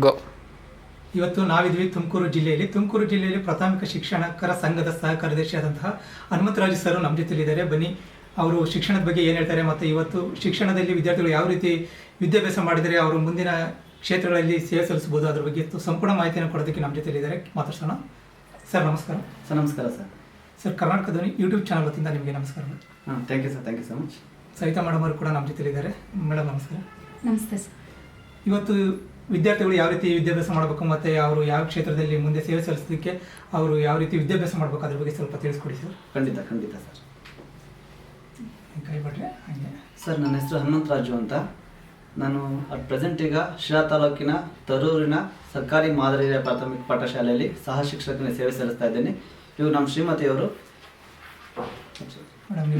ಗೋ ಇವತ್ತು ನಾವಿದ್ವಿ ತುಮಕೂರು ಜಿಲ್ಲೆಯಲ್ಲಿ. ತುಮಕೂರು ಜಿಲ್ಲೆಯಲ್ಲಿ ಪ್ರಾಥಮಿಕ ಶಿಕ್ಷಣಕರ ಸಂಘದ ಸಹ ಕಾರ್ಯದರ್ಶಿಯಾದಂತಹ ಹನುಮಂತರಾಜು ಸರ್ ನಮ್ಮ ಜೊತೆಲಿದ್ದಾರೆ ಬನ್ನಿ ಅವರು ಶಿಕ್ಷಣದ ಬಗ್ಗೆ ಏನು ಹೇಳ್ತಾರೆ ಮತ್ತು ಇವತ್ತು ಶಿಕ್ಷಣದಲ್ಲಿ ವಿದ್ಯಾರ್ಥಿಗಳು ಯಾವ ರೀತಿ ವಿದ್ಯಾಭ್ಯಾಸ ಮಾಡಿದರೆ ಅವರು ಮುಂದಿನ ಕ್ಷೇತ್ರಗಳಲ್ಲಿ ಸೇವೆ ಸಲ್ಲಿಸಬಹುದು ಅದರ ಬಗ್ಗೆ ಸಂಪೂರ್ಣ ಮಾಹಿತಿಯನ್ನು ಕೊಡೋದಕ್ಕೆ ನಮ್ಮ ಜೊತೆಯಲ್ಲಿದ್ದಾರೆ. ಮಾತಾಡ್ಸೋಣ. ಸರ್ ನಮಸ್ಕಾರ. ಸರ್ ನಮಸ್ಕಾರ ಸರ್. ಸರ್ ಕರ್ನಾಟಕ ಧ್ವನಿ ಯೂಟ್ಯೂಬ್ ಚಾನಲ್ ವತಿಯಿಂದ ನಿಮಗೆ ನಮಸ್ಕಾರ. ಹಾಂ thank you sir thank you so much Savita madam ಅವರು ಕೂಡ ನಮ್ಮ ಜೊತೆಲಿದ್ದಾರೆ ಮೇಡಮ್ ನಮಸ್ಕಾರ. ನಮಸ್ತೆ ಸರ್. ಇವತ್ತು ವಿದ್ಯಾರ್ಥಿಗಳು ಯಾವ ರೀತಿ ವಿದ್ಯಾಭ್ಯಾಸ ಮಾಡಬೇಕು ಮತ್ತು ಅವರು ಯಾವ ಕ್ಷೇತ್ರದಲ್ಲಿ ಮುಂದೆ ಸೇವೆ ಸಲ್ಲಿಸಲಿಕ್ಕೆ ಅವರು ಯಾವ ರೀತಿ ವಿದ್ಯಾಭ್ಯಾಸ ಮಾಡಬೇಕು ಅದ್ರ ಬಗ್ಗೆ ಸ್ವಲ್ಪ ತಿಳಿಸ್ಕೊಡಿ ಸರ್. ಖಂಡಿತ ಖಂಡಿತ ಸರ್. ಕೈ ಬಿಟ್ರೆ ಹಾಗೆ. ಸರ್ ನನ್ನ ಹೆಸರು ಹನುಮಂತರಾಜು ಅಂತ. ನಾನು ಅಟ್ ಪ್ರೆಸೆಂಟ್ ಈಗ ಶಿರಾ ತಾಲೂಕಿನ ತರೂರಿನ ಸರ್ಕಾರಿ ಮಾದರಿ ಪ್ರಾಥಮಿಕ ಪಾಠಶಾಲೆಯಲ್ಲಿ ಸಹ ಶಿಕ್ಷಕನ ಸೇವೆ ಸಲ್ಲಿಸ್ತಾ ಇದ್ದೇನೆ. ಇವರು ನಮ್ಮ ಶ್ರೀಮತಿಯವರು ಮೇಡಮ್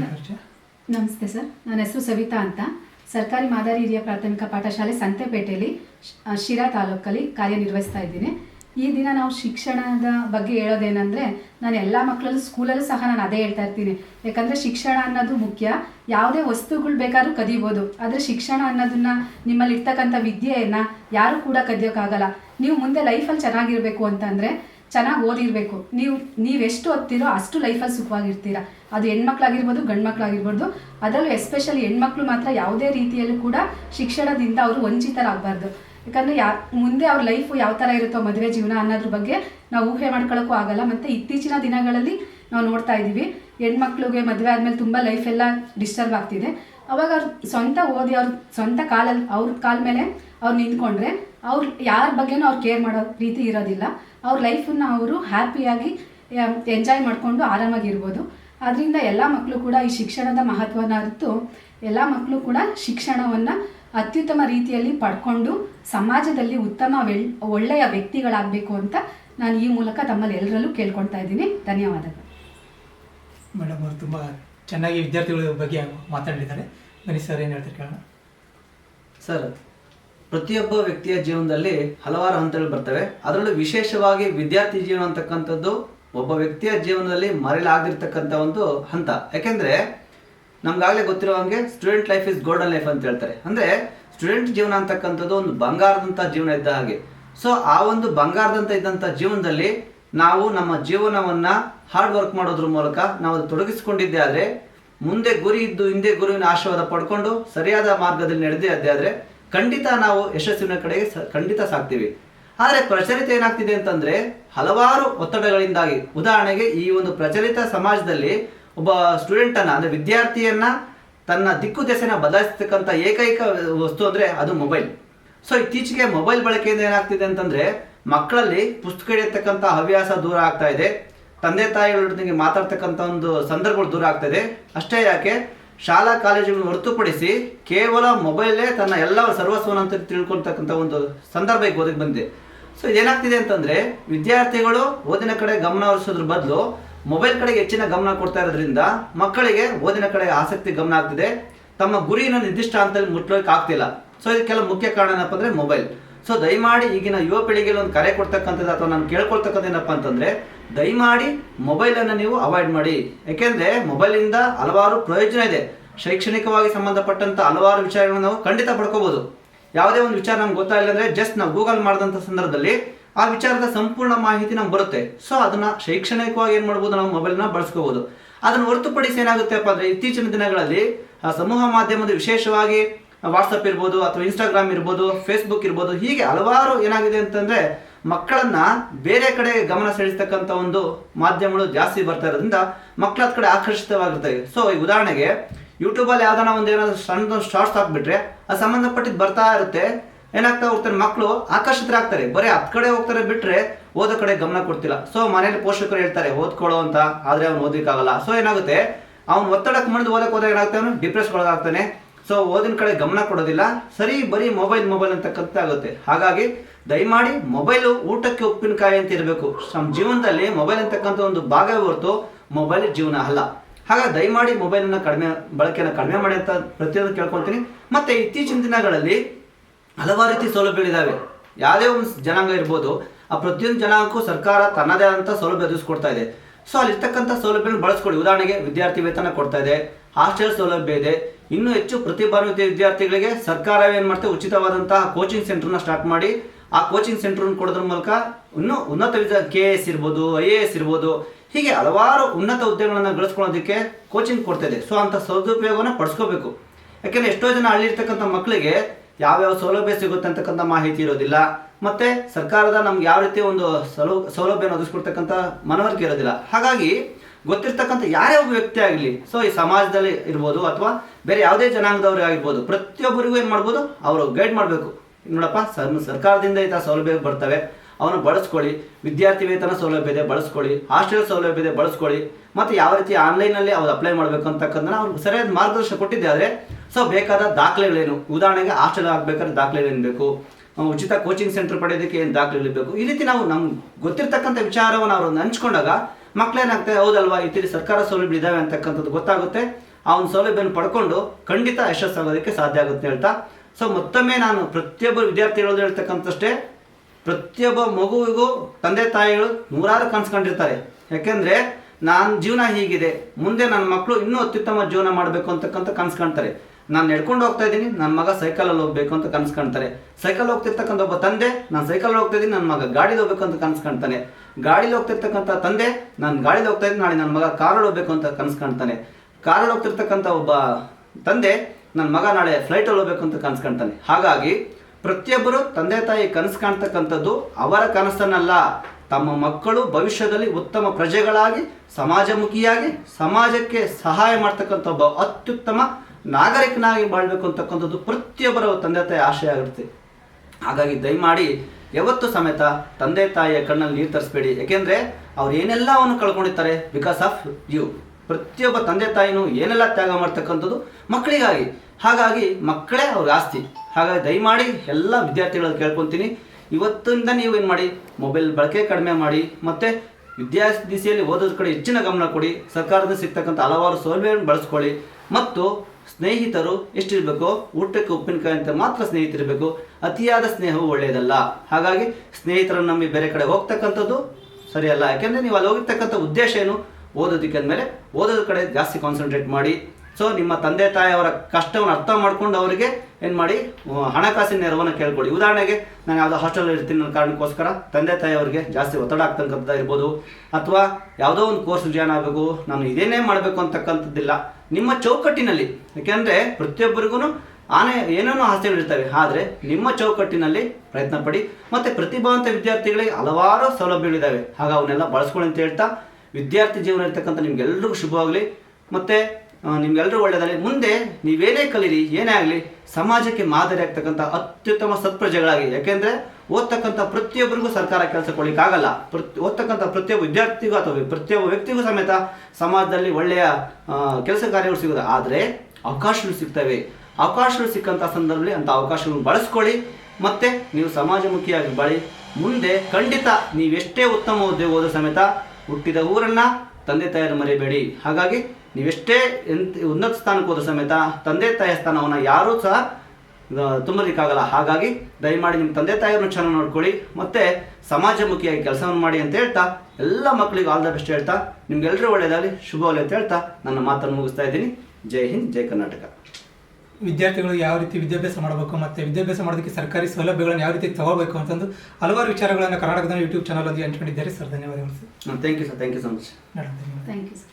ನಮಸ್ತೆ ಸರ್. ನನ್ನ ಹೆಸರು ಸವಿತಾ ಅಂತ. ಸರ್ಕಾರಿ ಮಾದರಿ ಹಿರಿಯ ಪ್ರಾಥಮಿಕ ಪಾಠಶಾಲೆ ಸಂತೆಪೇಟೆಯಲ್ಲಿ ಶಿರಾ ತಾಲೂಕಲ್ಲಿ ಕಾರ್ಯನಿರ್ವಹಿಸ್ತಾ ಇದ್ದೀನಿ. ಈ ದಿನ ನಾವು ಶಿಕ್ಷಣದ ಬಗ್ಗೆ ಹೇಳೋದೇನಂದ್ರೆ, ನಾನು ಎಲ್ಲ ಮಕ್ಕಳಲ್ಲೂ ಸ್ಕೂಲಲ್ಲೂ ಸಹ ನಾನು ಅದೇ ಹೇಳ್ತಾ ಇರ್ತೀನಿ. ಯಾಕಂದರೆ ಶಿಕ್ಷಣ ಅನ್ನೋದು ಮುಖ್ಯ. ಯಾವುದೇ ವಸ್ತುಗಳು ಬೇಕಾದ್ರೂ ಕದಿಬೋದು. ಆದರೆ ಶಿಕ್ಷಣ ಅನ್ನೋದನ್ನ ನಿಮ್ಮಲ್ಲಿ ಇರ್ತಕ್ಕಂಥ ವಿದ್ಯೆಯನ್ನು ಯಾರು ಕೂಡ ಕದಿಯೋಕ್ಕಾಗಲ್ಲ. ನೀವು ಮುಂದೆ ಲೈಫಲ್ಲಿ ಚೆನ್ನಾಗಿರಬೇಕು ಅಂತಂದರೆ ಚೆನ್ನಾಗಿ ಓದಿರಬೇಕು. ನೀವು ನೀವೆಷ್ಟು ಓದ್ತೀರೋ ಅಷ್ಟು ಲೈಫಲ್ಲಿ ಸುಖವಾಗಿರ್ತೀರ. ಅದು ಹೆಣ್ಮಕ್ಳಾಗಿರ್ಬೋದು ಗಂಡು ಮಕ್ಕಳಾಗಿರ್ಬೋದು ಅದರಲ್ಲೂ ಎಸ್ಪೆಷಲಿ ಹೆಣ್ಮಕ್ಳು ಮಾತ್ರ ಯಾವುದೇ ರೀತಿಯಲ್ಲೂ ಕೂಡ ಶಿಕ್ಷಣದಿಂದ ಅವರು ವಂಚಿತರಾಗಬಾರ್ದು. ಯಾಕಂದರೆ ಯಾ, ಮುಂದೆ ಅವ್ರ ಲೈಫು ಯಾವ ಥರ ಇರುತ್ತೋ, ಮದುವೆ ಜೀವನ ಅನ್ನೋದ್ರ ಬಗ್ಗೆ ನಾವು ಊಹೆ ಮಾಡ್ಕೊಳ್ಳೋಕ್ಕೂ ಆಗಲ್ಲ. ಮತ್ತು ಇತ್ತೀಚಿನ ದಿನಗಳಲ್ಲಿ ನಾವು ನೋಡ್ತಾ ಇದ್ದೀವಿ ಹೆಣ್ಮಕ್ಳಿಗೆ ಮದುವೆ ಆದಮೇಲೆ ತುಂಬ ಲೈಫ್ ಎಲ್ಲ ಡಿಸ್ಟರ್ಬ್ ಆಗ್ತಿದೆ. ಅವಾಗ ಅವ್ರು ಸ್ವಂತ ಓದಿ, ಅವ್ರ ಸ್ವಂತ ಕಾಲಲ್ಲಿ ಅವ್ರ ಕಾಲ ಮೇಲೆ ಅವ್ರು ನಿಂತ್ಕೊಂಡ್ರೆ ಅವ್ರು ಯಾರ ಬಗ್ಗೆನೂ ಅವ್ರು ಕೇರ್ ಮಾಡೋ ರೀತಿ ಇರೋದಿಲ್ಲ. ಅವ್ರ ಲೈಫನ್ನ ಅವರು ಹ್ಯಾಪಿಯಾಗಿ ಎಂಜಾಯ್ ಮಾಡಿಕೊಂಡು ಆರಾಮಾಗಿರ್ಬೋದು. ಅದರಿಂದ ಎಲ್ಲ ಮಕ್ಕಳು ಕೂಡ ಈ ಶಿಕ್ಷಣದ ಮಹತ್ವನ ಅರಿತು ಎಲ್ಲ ಮಕ್ಕಳು ಕೂಡ ಶಿಕ್ಷಣವನ್ನು ಅತ್ಯುತ್ತಮ ರೀತಿಯಲ್ಲಿ ಪಡ್ಕೊಂಡು ಸಮಾಜದಲ್ಲಿ ಉತ್ತಮ ವೆಳ್ ಒಳ್ಳೆಯ ವ್ಯಕ್ತಿಗಳಾಗಬೇಕು ಅಂತ ನಾನು ಈ ಮೂಲಕ ತಮ್ಮಲ್ಲಿ ಎಲ್ಲರಲ್ಲೂ ಕೇಳ್ಕೊಳ್ತಾ ಇದ್ದೀನಿ. ಧನ್ಯವಾದಗಳು. ಮೇಡಮ್ ಅವರು ತುಂಬ ಚೆನ್ನಾಗಿ ವಿದ್ಯಾರ್ಥಿಗಳ ಬಗ್ಗೆ ಮಾತಾಡಿದ್ದಾರೆ ಬನ್ನಿ ಸರ್ ಏನು ಹೇಳ್ತಾರೆ ಕೇಳೋಣ? ಸರ್ ಪ್ರತಿಯೊಬ್ಬ ವ್ಯಕ್ತಿಯ ಜೀವನದಲ್ಲಿ ಹಲವಾರು ಹಂತಗಳು ಬರ್ತವೆ. ಅದರಲ್ಲೂ ವಿಶೇಷವಾಗಿ ವಿದ್ಯಾರ್ಥಿ ಜೀವನ ಅಂತಕ್ಕಂಥದ್ದು ಒಬ್ಬ ವ್ಯಕ್ತಿಯ ಜೀವನದಲ್ಲಿ ಮರೆಯಲಾಗಿರ್ತಕ್ಕಂಥ ಒಂದು ಹಂತ. ಯಾಕೆಂದ್ರೆ ನಮ್ಗಾಗಲೇ ಗೊತ್ತಿರೋ ಹಾಗೆ student life is golden life ಅಂತ ಹೇಳ್ತಾರೆ. ಅಂದ್ರೆ ಸ್ಟೂಡೆಂಟ್ ಜೀವನ ಅಂತಕ್ಕಂಥದ್ದು ಒಂದು ಬಂಗಾರದಂಥ ಜೀವನ ಇದ್ದ ಹಾಗೆ. ಸೊ ಆ ಒಂದು ಬಂಗಾರದಂತ ಇದ್ದಂಥ ಜೀವನದಲ್ಲಿ ನಾವು ನಮ್ಮ ಜೀವನವನ್ನ ಹಾರ್ಡ್ ವರ್ಕ್ ಮಾಡೋದ್ರ ಮೂಲಕ ನಾವು ತೊಡಗಿಸಿಕೊಂಡಿದ್ದೆ ಆದ್ರೆ, ಮುಂದೆ ಗುರಿ ಇದ್ದು ಹಿಂದೆ ಗುರುವಿನ ಆಶೀರ್ವಾದ ಪಡ್ಕೊಂಡು ಸರಿಯಾದ ಮಾರ್ಗದಲ್ಲಿ ನಡೆದೇ ಅದೇ ಆದ್ರೆ ಖಂಡಿತ ನಾವು ಯಶಸ್ಸಿನ ಕಡೆಗೆ ಖಂಡಿತ ಸಾಕ್ತೀವಿ. ಆದರೆ ಪ್ರಚಲಿತ ಏನಾಗ್ತಿದೆ ಅಂತಂದ್ರೆ, ಹಲವಾರು ಒತ್ತಡಗಳಿಂದಾಗಿ. ಉದಾಹರಣೆಗೆ ಈ ಒಂದು ಪ್ರಚಲಿತ ಸಮಾಜದಲ್ಲಿ ಒಬ್ಬ ಸ್ಟೂಡೆಂಟ್ ಅನ್ನ ಅಂದ್ರೆ ವಿದ್ಯಾರ್ಥಿಯನ್ನ ತನ್ನ ದಿಕ್ಕು ದೆಸೆನ ಬದಲಾಯಿಸ್ತಕ್ಕಂಥ ಏಕೈಕ ವಸ್ತು ಅಂದ್ರೆ ಅದು ಮೊಬೈಲ್. ಸೊ ಇತ್ತೀಚೆಗೆ ಮೊಬೈಲ್ ಬಳಕೆಯಿಂದ ಏನಾಗ್ತಿದೆ ಅಂತಂದ್ರೆ, ಮಕ್ಕಳಲ್ಲಿ ಪುಸ್ತಕ ಹಿಡಿಯತಕ್ಕಂಥ ಹವ್ಯಾಸ ದೂರ ಆಗ್ತಾ ಇದೆ. ತಂದೆ ತಾಯಿಗಳೊಂದಿಗೆ ಮಾತಾಡ್ತಕ್ಕಂಥ ಒಂದು ಸಂದರ್ಭಗಳು ದೂರ ಆಗ್ತಾ ಇದೆ. ಅಷ್ಟೇ ಯಾಕೆ ಶಾಲಾ ಕಾಲೇಜುಗಳನ್ನು ಹೊರತುಪಡಿಸಿ ಕೇವಲ ಮೊಬೈಲೇ ತನ್ನ ಎಲ್ಲ ಸರ್ವಸ್ವನ ಅಂತ ತಿಳ್ಕೊಳ್ತಕ್ಕಂಥ ಒಂದು ಸಂದರ್ಭ ಈಗ ಒದಗಿ ಬಂದಿದೆ. ಸೊ ಇದೇನಾಗ್ತಿದೆ ಅಂತಂದ್ರೆ, ವಿದ್ಯಾರ್ಥಿಗಳು ಓದಿನ ಕಡೆ ಗಮನ ಹರಿಸೋದ್ರ ಬದಲು ಮೊಬೈಲ್ ಕಡೆಗೆ ಹೆಚ್ಚಿನ ಗಮನ ಕೊಡ್ತಾ ಇರೋದ್ರಿಂದ ಮಕ್ಕಳಿಗೆ ಓದಿನ ಕಡೆ ಆಸಕ್ತಿ ಗಮನ ಆಗ್ತಿದೆ. ತಮ್ಮ ಗುರಿಯನ್ನು ನಿರ್ದಿಷ್ಟ ಹಂತದಲ್ಲಿ ಮುಟ್ಲೋಕೆ ಆಗ್ತಿಲ್ಲ. ಸೊ ಇದಕ್ಕೆಲ್ಲ ಮುಖ್ಯ ಕಾರಣ ಏನಪ್ಪ ಅಂದರೆ ಮೊಬೈಲ್ ಸೊ ದಯಮಾಡಿ ಈಗಿನ ಯುವ ಪೀಳಿಗೆಯಲ್ಲಿ ಒಂದು ಕರೆ ಕೊಡ್ತಕ್ಕಂಥದ್ದು ಅಥವಾ ನಾನು ಕೇಳ್ಕೊಳ್ತಕ್ಕಂಥ ಏನಪ್ಪ ಅಂತಂದ್ರೆ, ದಯಮಾಡಿ ಮೊಬೈಲ್ ಅನ್ನು ನೀವು ಅವಾಯ್ಡ್ ಮಾಡಿ. ಯಾಕೆಂದ್ರೆ ಮೊಬೈಲ್ ಇಂದ ಹಲವಾರು ಪ್ರಯೋಜನ ಇದೆ. ಶೈಕ್ಷಣಿಕವಾಗಿ ಸಂಬಂಧಪಟ್ಟಂತ ಹಲವಾರು ವಿಚಾರಗಳನ್ನು ನಾವು ಖಂಡಿತ ಪಡ್ಕೋಬಹುದು ಯಾವುದೇ ಒಂದು ವಿಚಾರ ನಮ್ಗೆ ಗೊತ್ತಾಗಿಲ್ಲ ಅಂದ್ರೆ ಜಸ್ಟ್ ನಾವು ಗೂಗಲ್ ಮಾಡಿದಂಥ ಸಂದರ್ಭದಲ್ಲಿ ಆ ವಿಚಾರದ ಸಂಪೂರ್ಣ ಮಾಹಿತಿ ನಮ್ಗೆ ಬರುತ್ತೆ. ಸೊ ಅದನ್ನ ಶೈಕ್ಷಣಿಕವಾಗಿ ಏನ್ ಮಾಡ್ಬೋದು ನಾವು ಮೊಬೈಲ್ನ ಬಳಸ್ಕೋಬಹುದು ಅದನ್ನು ಹೊರತುಪಡಿಸಿ ಏನಾಗುತ್ತೆಪ್ಪ ಅಂದ್ರೆ ಇತ್ತೀಚಿನ ದಿನಗಳಲ್ಲಿ ಸಮೂಹ ಮಾಧ್ಯಮದ ವಿಶೇಷವಾಗಿ ವಾಟ್ಸಪ್ ಇರ್ಬೋದು ಅಥವಾ ಇನ್ಸ್ಟಾಗ್ರಾಮ್ ಇರ್ಬೋದು ಫೇಸ್ಬುಕ್ ಇರ್ಬೋದು, ಹೀಗೆ ಹಲವಾರು ಏನಾಗಿದೆ ಅಂತಂದ್ರೆ ಮಕ್ಕಳನ್ನ ಬೇರೆ ಕಡೆ ಗಮನ ಸೆಳೆಸ್ತಕ್ಕಂಥ ಒಂದು ಮಾಧ್ಯಮಗಳು ಜಾಸ್ತಿ ಬರ್ತಾ ಇರೋದ್ರಿಂದ ಮಕ್ಕಳ ಕಡೆ ಆಕರ್ಷಿತವಾಗಿರ್ತವೆ ಸೊ ಈ ಉದಾಹರಣೆಗೆ ಯೂಟ್ಯೂಬಲ್ಲಿ ಯಾವ್ದಾನ ಒಂದು ಏನಾದ್ರು ಸಣ್ಣ ಶಾರ್ಟ್ಸ್ ಹಾಕ್ಬಿಟ್ರೆ ಅದು ಸಂಬಂಧಪಟ್ಟಿದ್ದು ಬರ್ತಾ ಇರುತ್ತೆ. ಏನಾಗ್ತಾ ಹೋಗ್ತಾರೆ ಮಕ್ಕಳು ಆಕರ್ಷಿತರಾಗ್ತಾರೆ. ಬರೀ ಹತ್ ಕಡೆ ಹೋಗ್ತಾರೆ ಬಿಟ್ರೆ ಓದೋ ಕಡೆ ಗಮನ ಕೊಡ್ತಿಲ್ಲ. ಸೊ ಮನೇಲಿ ಪೋಷಕರು ಹೇಳ್ತಾರೆ ಓದ್ಕೊಳ್ಳೋ ಅಂತ, ಆದ್ರೆ ಅವ್ನು ಓದಕ್ಕಾಗಲ್ಲ ಸೊ ಏನಾಗುತ್ತೆ? ಅವ್ನು ಒತ್ತಡಕ್ಕೆ ಮುಂದೆ ಓದಕ್ಕೆ ಹೋದಾಗ ಏನಾಗ್ತಾನೆ ಡಿಪ್ರೆಸ್ ಒಳಗಾಗ್ತಾನೆ. ಸೊ ಓದಿನ ಕಡೆ ಗಮನ ಕೊಡೋದಿಲ್ಲ. ಸರಿ, ಬರೀ ಮೊಬೈಲ್ ಮೊಬೈಲ್ ಅಂತಕ್ಕಂಥ ಆಗುತ್ತೆ. ಹಾಗಾಗಿ, ದಯಮಾಡಿ ಮೊಬೈಲು ಊಟಕ್ಕೆ ಉಪ್ಪಿನಕಾಯಿ ಅಂತ ಇರಬೇಕು. ನಮ್ಮ ಜೀವನದಲ್ಲಿ ಮೊಬೈಲ್ ಅಂತಕ್ಕಂಥ ಒಂದು ಭಾಗ ಹೊರತು ಮೊಬೈಲ್ ಜೀವನ ಅಲ್ಲ. ಹಾಗಾಗಿ, ದಯಮಾಡಿ ಮೊಬೈಲನ್ನು ಕಡಿಮೆ, ಬಳಕೆಯನ್ನು ಕಡಿಮೆ ಮಾಡಿ ಅಂತ ಪ್ರತಿಯೊಂದು ಕೇಳ್ಕೊಳ್ತೀನಿ. ಮತ್ತೆ ಇತ್ತೀಚಿನ ದಿನಗಳಲ್ಲಿ ಹಲವಾರು ರೀತಿ ಸೌಲಭ್ಯಗಳಿದ್ದಾವೆ ಯಾವುದೇ ಒಂದು ಜನಾಂಗ ಇರ್ಬೋದು, ಆ ಪ್ರತಿಯೊಂದು ಜನಾಂಗಕ್ಕೂ ಸರ್ಕಾರ ತನ್ನದೇ ಆದಂಥ ಸೌಲಭ್ಯ ಒದಗಿಸ್ಕೊಡ್ತಾ ಇದೆ. ಸೊ ಅಲ್ಲಿರ್ತಕ್ಕಂಥ ಸೌಲಭ್ಯನ ಬಳಸ್ಕೊಳ್ಳಿ. ಉದಾಹರಣೆಗೆ, ವಿದ್ಯಾರ್ಥಿ ವೇತನ ಕೊಡ್ತಾ ಇದೆ. ಹಾಸ್ಟೆಲ್ ಸೌಲಭ್ಯ ಇದೆ. ಇನ್ನೂ ಹೆಚ್ಚು ಪ್ರತಿಭಾನ್ವಿತ ವಿದ್ಯಾರ್ಥಿಗಳಿಗೆ ಸರ್ಕಾರ ಏನು ಮಾಡುತ್ತೆ ಉಚಿತವಾದಂತಹ ಕೋಚಿಂಗ್ ಸೆಂಟರ್ನ ಸ್ಟಾರ್ಟ್ ಮಾಡಿ. ಆ ಕೋಚಿಂಗ್ ಸೆಂಟರ್ ಕೊಡೋದ್ರ ಮೂಲಕ ಇನ್ನೂ ಉನ್ನತ ವಿಧ ಕೆ ಎಸ್ ಇರ್ಬೋದು ಐ ಎ ಎಸ್ ಇರ್ಬೋದು, ಹೀಗೆ ಹಲವಾರು ಉನ್ನತ ಹುದ್ದೆಗಳನ್ನು ಗಳಿಸ್ಕೊಳ್ಳೋದಕ್ಕೆ ಕೋಚಿಂಗ್ ಕೊಡ್ತಾ ಇದೆ. ಸೊ ಅಂತ ಸದುಪಯೋಗನ ಪಡಿಸ್ಕೋಬೇಕು. ಯಾಕೆಂದರೆ ಎಷ್ಟೋ ಜನ ಹಳ್ಳಿರ್ತಕ್ಕಂಥ ಮಕ್ಕಳಿಗೆ ಯಾವ್ಯಾವ ಸೌಲಭ್ಯ ಸಿಗುತ್ತೆ ಅಂತಕ್ಕಂಥ ಮಾಹಿತಿ ಇರೋದಿಲ್ಲ. ಮತ್ತೆ ಸರ್ಕಾರದ ನಮ್ಗೆ ಯಾವ ರೀತಿ ಒಂದು ಸೌಲಭ್ಯ ಸೌಲಭ್ಯನ ಒದಗಿಸ್ಕೊಡ್ತಕ್ಕಂಥ ಮನವರಿಕೆ ಇರೋದಿಲ್ಲ. ಹಾಗಾಗಿ ಗೊತ್ತಿರ್ತಕ್ಕಂಥ ಯಾರೇ ಒಬ್ಬ ವ್ಯಕ್ತಿ ಆಗಲಿ ಸೊ ಈ ಸಮಾಜದಲ್ಲಿ ಇರ್ಬೋದು ಅಥವಾ ಬೇರೆ ಯಾವುದೇ ಜನಾಂಗದವ್ರು ಆಗಿರ್ಬೋದು, ಪ್ರತಿಯೊಬ್ಬರಿಗೂ ಏನು ಮಾಡ್ಬೋದು? ಅವರು ಗೈಡ್ ಮಾಡಬೇಕು. ನೋಡಪ್ಪ ಸರ್ ಸರ್ಕಾರದಿಂದ ಈ ಥರ ಸೌಲಭ್ಯ ಬರ್ತವೆ. ಅವನು ಬಳಸ್ಕೊಳ್ಳಿ. ವಿದ್ಯಾರ್ಥಿ ವೇತನ ಸೌಲಭ್ಯ ಇದೆ, ಬಳಸ್ಕೊಳ್ಳಿ. ಹಾಸ್ಟೆಲ್ ಸೌಲಭ್ಯ ಇದೆ, ಬಳಸ್ಕೊಳ್ಳಿ. ಮತ್ತು ಯಾವ ರೀತಿ ಆನ್ಲೈನಲ್ಲಿ ಅವ್ರು ಅಪ್ಲೈ ಮಾಡಬೇಕು ಅಂತಕ್ಕಂಥ ಅವ್ರಿಗೆ ಸರಿಯಾದ ಮಾರ್ಗದರ್ಶನ ಕೊಟ್ಟಿದ್ದೆ ಆದರೆ ಸೊ ಬೇಕಾದ ದಾಖಲೆಗಳೇನು? ಉದಾಹರಣೆಗೆ ಹಾಸ್ಟೆಲ್ ಆಗಬೇಕಾದ್ರೆ ದಾಖಲೆಗಳೇನು ಬೇಕು? ಉಚಿತ ಕೋಚಿಂಗ್ ಸೆಂಟರ್ ಪಡೆಯೋದಕ್ಕೆ ಏನು ದಾಖಲೆಗಳು ಬೇಕು? ಈ ರೀತಿ ನಾವು ನಮ್ಗೆ ಗೊತ್ತಿರ್ತಕ್ಕಂಥ ವಿಚಾರವನ್ನು ಅವ್ರನ್ನ ಹಂಚ್ಕೊಂಡಾಗ ಮಕ್ಳೇನಾಗ್ತದೆ ಹೌದಲ್ವಾ ರೀತಿ ಸರ್ಕಾರ ಸೌಲಭ್ಯ ಇದಾವೆ ಅಂತಕ್ಕಂಥದ್ದು ಗೊತ್ತಾಗುತ್ತೆ. ಆ ಒಂದು ಸೌಲಭ್ಯನ ಪಡ್ಕೊಂಡು ಖಂಡಿತ ಯಶಸ್ಸಾಗೋದಕ್ಕೆ ಸಾಧ್ಯ ಆಗುತ್ತೆ ಹೇಳ್ತಾ. ಸೊ ಮತ್ತೊಮ್ಮೆ ನಾನು ಪ್ರತಿಯೊಬ್ಬ ವಿದ್ಯಾರ್ಥಿಗಳು ಹೇಳ್ತಕ್ಕಂಥಷ್ಟೇ, ಪ್ರತಿಯೊಬ್ಬ ಮಗುವಿಗೂ ತಂದೆ ತಾಯಿಗಳು ನೂರಾರು ಕನ್ಸ್ಕೊಂಡಿರ್ತಾರೆ ಯಾಕೆಂದ್ರೆ, ನಾನು ಜೀವನ ಹೀಗಿದೆ, ಮುಂದೆ ನನ್ನ ಮಕ್ಕಳು ಇನ್ನೂ ಅತ್ಯುತ್ತಮ ಜೀವನ ಮಾಡಬೇಕು ಅಂತಕ್ಕಂಥ ಕಾಣ್ತಾರೆ. ನಾನು ನಡ್ಕೊಂಡು ಹೋಗ್ತಾ ಇದ್ದೀನಿ ನನ್ನ ಮಗ ಸೈಕಲಲ್ಲಿ ಹೋಗ್ಬೇಕು ಅಂತ ಕನ್ಸ್ಕೊಂತಾರೆ ಸೈಕಲ್ ಹೋಗ್ತಿರ್ತಕ್ಕಂಥ ಒಬ್ಬ ತಂದೆ, ನಾನು ಸೈಕಲ್ ಹೋಗ್ತಾ ಇದ್ದೀನಿ ನನ್ನ ಮಗ ಗಾಡಿಲಿ ಹೋಗ್ಬೇಕು ಅಂತ ಕನ್ಸ್ಕೊಂತಾನೆ ಗಾಡಿಲಿ ಹೋಗ್ತಿರ್ತಕ್ಕಂಥ ತಂದೆ, ನಾನು ಗಾಡಿಲಿ ಹೋಗ್ತಾ ಇದ್ದೀನಿ, ನಾಳೆ ನನ್ನ ಮಗ ಕಾರಲ್ಲಿ ಹೋಗ್ಬೇಕು ಅಂತ ಕನ್ಸ್ಕೊಂತಾನೆ ಕಾರಲ್ಲಿ ಹೋಗ್ತಿರ್ತಕ್ಕಂಥ ಒಬ್ಬ ತಂದೆ ನನ್ನ ಮಗ ನಾಳೆ ಫ್ಲೈಟಲ್ಲಿ ಹೋಗ್ಬೇಕು ಅಂತ ಕನ್ಸ್ಕೊಂತಾನೆ ಹಾಗಾಗಿ, ಪ್ರತಿಯೊಬ್ಬರು ತಂದೆ ತಾಯಿ ಕನಸು ಕಾಣ್ತಕ್ಕಂಥದ್ದು ಅವರ ಕನಸನ್ನಲ್ಲ. ತಮ್ಮ ಮಕ್ಕಳು ಭವಿಷ್ಯದಲ್ಲಿ ಉತ್ತಮ ಪ್ರಜೆಗಳಾಗಿ, ಸಮಾಜಮುಖಿಯಾಗಿ, ಸಮಾಜಕ್ಕೆ ಸಹಾಯ ಮಾಡ್ತಕ್ಕಂಥ ಒಬ್ಬ ಅತ್ಯುತ್ತಮ ನಾಗರಿಕನಾಗಿ ಬಾಳ್ಬೇಕು ಅಂತಕ್ಕಂಥದ್ದು ಪ್ರತಿಯೊಬ್ಬರ ತಂದೆ ತಾಯಿ ಆಶಯ ಆಗಿರುತ್ತೆ. ಹಾಗಾಗಿ ದಯಮಾಡಿ ಯಾವತ್ತು ಸಮೇತ ತಂದೆ ತಾಯಿಯ ಕಣ್ಣಲ್ಲಿ ನೀರು ತರಿಸ್ಬೇಡಿ. ಯಾಕೆಂದ್ರೆ ಅವ್ರು ಏನೆಲ್ಲವನ್ನು ಕಳ್ಕೊಂಡಿರ್ತಾರೆ ಬಿಕಾಸ್ ಆಫ್ ಯು ಪ್ರತಿಯೊಬ್ಬ ತಂದೆ ತಾಯಿನೂ ಏನೆಲ್ಲ ತ್ಯಾಗ ಮಾಡ್ತಕ್ಕಂಥದ್ದು ಮಕ್ಕಳಿಗಾಗಿ. ಹಾಗಾಗಿ ಮಕ್ಕಳೇ ಅವ್ರ ಆಸ್ತಿ. ಹಾಗಾಗಿ ದಯಮಾಡಿ ಎಲ್ಲ ವಿದ್ಯಾರ್ಥಿಗಳಲ್ಲಿ ಕೇಳ್ಕೊತೀನಿ. ಇವತ್ತಿಂದ ನೀವು ಏನು ಮಾಡಿ ಮೊಬೈಲ್ ಬಳಕೆ ಕಡಿಮೆ ಮಾಡಿ, ಮತ್ತೆ ವಿದ್ಯಾದಿಸೆಯಲ್ಲಿ ಓದೋದ್ರ ಕಡೆ ಹೆಚ್ಚಿನ ಗಮನ ಕೊಡಿ. ಸರ್ಕಾರದಿಂದ ಸಿಗ್ತಕ್ಕಂಥ ಹಲವಾರು ಸೌಲಭ್ಯಗಳನ್ನು ಬಳಸ್ಕೊಳ್ಳಿ. ಮತ್ತು ಸ್ನೇಹಿತರು ಎಷ್ಟಿರಬೇಕು, ಊಟಕ್ಕೆ ಉಪ್ಪಿನಕಾಯಿ ಅಂತ ಮಾತ್ರ ಸ್ನೇಹಿತರಿರಬೇಕು, ಅತಿಯಾದ ಸ್ನೇಹವು ಒಳ್ಳೆಯದಲ್ಲ. ಹಾಗಾಗಿ ಸ್ನೇಹಿತರನ್ನು ನಮಗೆ ಬೇರೆ ಕಡೆ ಹೋಗ್ತಕ್ಕಂಥದ್ದು ಸರಿಯಲ್ಲ. ಯಾಕೆಂದರೆ ನೀವು ಅಲ್ಲಿ ಹೋಗಿರ್ತಕ್ಕಂಥ ಉದ್ದೇಶ ಏನು? ಓದೋದಕ್ಕೆ ಅಂದಮೇಲೆ ಓದೋದ್ರ ಕಡೆ ಜಾಸ್ತಿ ಕಾನ್ಸಂಟ್ರೇಟ್ ಮಾಡಿ. ಸೊ ನಿಮ್ಮ ತಂದೆ ತಾಯಿಯವರ ಕಷ್ಟವನ್ನು ಅರ್ಥ ಮಾಡಿಕೊಂಡು ಅವರಿಗೆ ಏನು ಮಾಡಿ? ಹಣಕಾಸಿನ ನೆರವನ್ನು ಕೇಳ್ಕೊಳ್ಳಿ. ಉದಾಹರಣೆಗೆ ನಾನು ಯಾವುದೋ ಹಾಸ್ಟೆಲ್ ಇರ್ತೀನಿ ಅನ್ನೋ ಕಾರಣಕ್ಕೋಸ್ಕರ ತಂದೆ ತಾಯಿಯವರಿಗೆ ಜಾಸ್ತಿ ಒತ್ತಡ ಆಗ್ತಕ್ಕಂಥದ್ದು ಇರ್ಬೋದು. ಅಥವಾ ಯಾವುದೋ ಒಂದು ಕೋರ್ಸ್ ಜಾಯ್ನ್ ಆಗಬೇಕು, ನಾನು ಇದೇನೇ ಮಾಡಬೇಕು ಅಂತಕ್ಕಂಥದ್ದಿಲ್ಲ. ನಿಮ್ಮ ಚೌಕಟ್ಟಿನಲ್ಲಿ, ಯಾಕೆಂದರೆ ಪ್ರತಿಯೊಬ್ಬರಿಗೂ ಆನೆ ಏನೇನೋ ಆಸೆಗಳಿರ್ತವೆ ಆದರೆ ನಿಮ್ಮ ಚೌಕಟ್ಟಿನಲ್ಲಿ ಪ್ರಯತ್ನ ಪಡಿ, ಮತ್ತು ಪ್ರತಿಭಾವಂತ ವಿದ್ಯಾರ್ಥಿಗಳಿಗೆ ಹಲವಾರು ಸೌಲಭ್ಯಗಳಿದ್ದಾವೆ ಹಾಗ ಅವನ್ನೆಲ್ಲ ಬಳಸ್ಕೊಳ್ಳಿ ಅಂತ ಹೇಳ್ತಾ, ವಿದ್ಯಾರ್ಥಿ ಜೀವನ ಇರ್ತಕ್ಕಂಥ ನಿಮ್ಗೆಲ್ರಿಗೂ ಶುಭವಾಗಲಿ. ಮತ್ತು ನಿಮ್ಗೆಲ್ಲರೂ ಒಳ್ಳೆಯದಾಗಲಿ. ಮುಂದೆ ನೀವೇನೇ ಕಲೀರಿ, ಏನೇ ಆಗಲಿ, ಸಮಾಜಕ್ಕೆ ಮಾದರಿ ಆಗ್ತಕ್ಕಂಥ ಅತ್ಯುತ್ತಮ ಸತ್ಪ್ರಜೆಗಳಾಗಿ. ಯಾಕೆಂದರೆ ಓದ್ತಕ್ಕಂಥ ಪ್ರತಿಯೊಬ್ಬರಿಗೂ ಸರ್ಕಾರ ಕೆಲಸ ಕೊಡ್ಲಿಕ್ಕಾಗಲ್ಲ. ಪ್ರತಿ, ಓದ್ತಕ್ಕಂಥ ಪ್ರತಿಯೊಬ್ಬ ವಿದ್ಯಾರ್ಥಿಗೂ ಅಥವಾ ಪ್ರತಿಯೊಬ್ಬ ವ್ಯಕ್ತಿಗೂ ಸಮೇತ ಸಮಾಜದಲ್ಲಿ ಒಳ್ಳೆಯ ಕೆಲಸ ಕಾರ್ಯಗಳು ಸಿಗೋದು ಆದರೆ ಅವಕಾಶಗಳು ಸಿಗ್ತವೆ. ಅವಕಾಶಗಳು ಸಿಕ್ಕಂಥ ಸಂದರ್ಭದಲ್ಲಿ ಅಂಥ ಅವಕಾಶಗಳನ್ನು ಬಳಸ್ಕೊಳ್ಳಿ. ಮತ್ತೆ ನೀವು ಸಮಾಜಮುಖಿಯಾಗಿ ಬಳಿ. ಮುಂದೆ ಖಂಡಿತ ನೀವೆಷ್ಟೇ ಉತ್ತಮ ಹುದ್ದೆ ಹೋದ ಸಮೇತ ಹುಟ್ಟಿದ ಊರನ್ನ ತಂದೆ ತಾಯಿಯನ್ನು ಮರೆಯಬೇಡಿ ಹಾಗಾಗಿ ನೀವೆಷ್ಟೇ ಎಂತ ಉನ್ನತ ಸ್ಥಾನಕ್ಕೆ ಹೋದ ಸಮೇತ ತಂದೆ ತಾಯಿಯ ಸ್ಥಾನವನ್ನು ಯಾರೂ ಸಹ ತುಂಬಲಿಕ್ಕಾಗಲ್ಲ. ಹಾಗಾಗಿ ದಯಮಾಡಿ ನಿಮ್ಮ ತಂದೆ ತಾಯಿಯವ್ರನ್ನ ಚೆನ್ನಾಗಿ ನೋಡ್ಕೊಳ್ಳಿ. ಮತ್ತೆ ಸಮಾಜಮುಖಿಯಾಗಿ ಕೆಲಸವನ್ನು ಮಾಡಿ ಅಂತ ಹೇಳ್ತಾ ಎಲ್ಲ ಮಕ್ಕಳಿಗೆ ಆಲ್ ದ ಬೆಸ್ಟ್ ಹೇಳ್ತಾ ನಿಮ್ಗೆಲ್ಲರೂ ಒಳ್ಳೆಯದಾಗಲಿ ಶುಭವಾಗಲಿ ಅಂತ ಹೇಳ್ತಾ ನನ್ನ ಮಾತನ್ನು ಮುಗಿಸ್ತಾ ಇದ್ದೀನಿ. ಜೈ ಹಿಂದ್ ಜೈ ಕರ್ನಾಟಕ. ವಿದ್ಯಾರ್ಥಿಗಳು ಯಾವ ರೀತಿ ವಿದ್ಯಾಭ್ಯಾಸ ಮಾಡಬೇಕು ಮತ್ತು ವಿದ್ಯಾಭ್ಯಾಸ ಮಾಡೋದಕ್ಕೆ ಸರ್ಕಾರಿ ಸೌಲಭ್ಯಗಳನ್ನು ಯಾವ ರೀತಿ ತಗೋಬೇಕು ಅಂತಂದು ಹಲವಾರು ವಿಚಾರಗಳನ್ನು ಕರ್ನಾಟಕದ ಯೂಟ್ಯೂಬ್ ಚಾನಲ್ ಅಲ್ಲಿ ಹಂಚ್ಕೊಂಡಿದ್ದಾರೆ ಸರ್ ಧನ್ಯವಾದಗಳು sir. Thank you sir thank you so much thank you sir